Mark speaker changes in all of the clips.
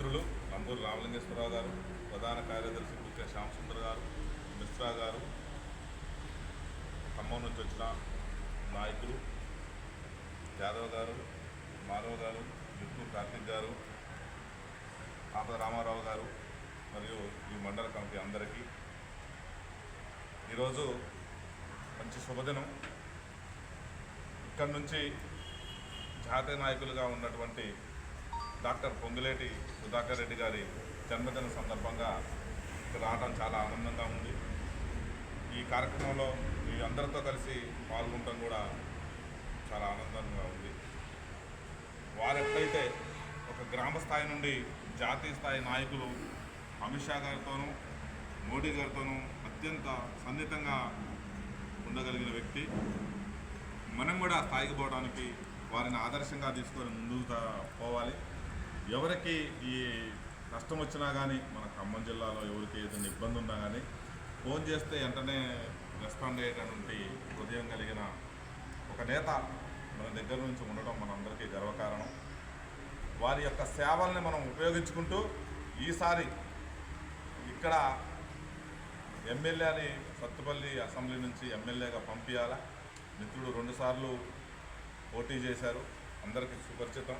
Speaker 1: మిత్రులు నంబూరు రామలింగేశ్వరరావు గారు ప్రధాన కార్యదర్శి పుట్టే శ్యామసుందర్ గారు మిశ్రా గారు ఖమ్మం నుంచి వచ్చిన నాయకులు యాదవ్ గారు మాధవ్ గారు విష్ణు కార్తిక్ గారు ఆపద రామారావు గారు మరియు ఈ మండల కమిటీ అందరికీ. ఈరోజు మంచి శుభదినం. ఇక్కడి నుంచి జాతీయ నాయకులుగా ఉన్నటువంటి డాక్టర్ పొంగులేటి సుధాకర్ రెడ్డి గారి జన్మదిన సందర్భంగా ఇక్కడ రావడం చాలా ఆనందంగా ఉంది. ఈ కార్యక్రమంలో మీ అందరితో కలిసి పాల్గొనడం కూడా చాలా ఆనందంగా ఉంది. వారు ఎట్లయితే ఒక గ్రామ స్థాయి నుండి జాతీయ స్థాయి నాయకులు అమిత్ షా గారితోనూ మోడీ గారితోనూ అత్యంత సన్నిహితంగా ఉండగలిగిన వ్యక్తి. మనం కూడా స్థాయికి పోవడానికి వారిని ఆదర్శంగా తీసుకొని ముందుకు పోవాలి. ఎవరికి ఈ కష్టం వచ్చినా కానీ మన ఖమ్మం జిల్లాలో ఎవరికి ఏదైనా ఇబ్బంది ఉన్నా కానీ ఫోన్ చేస్తే వెంటనే రెస్పాండ్ అయ్యేటటువంటి హృదయం కలిగిన ఒక నేత మన దగ్గర నుంచి ఉండడం మనందరికీ గర్వకారణం. వారి యొక్క సేవల్ని మనం ఉపయోగించుకుంటూ ఈసారి ఇక్కడ ఎమ్మెల్యేని సత్తుపల్లి అసెంబ్లీ నుంచి ఎమ్మెల్యేగా పంపించాలా మిత్రుడు రెండుసార్లు పోటీ చేశారు. అందరికీ సుపరిచితం.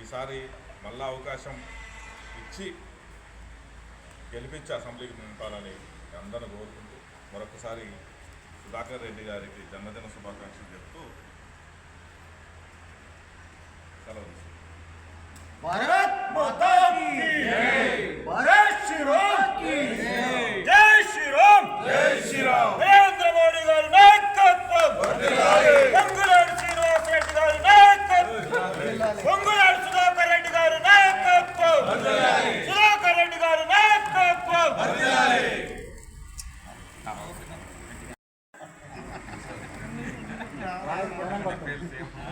Speaker 1: ఈసారి మళ్ళా అవకాశం ఇచ్చి గెలిపించి అసెంబ్లీకి నింపాలని అందరూ కోరుకుంటూ మరొకసారి సుధాకర్ రెడ్డి గారికి జన్మదిన శుభాకాంక్షలు చెప్తూ సెలవు
Speaker 2: భారత్ same time.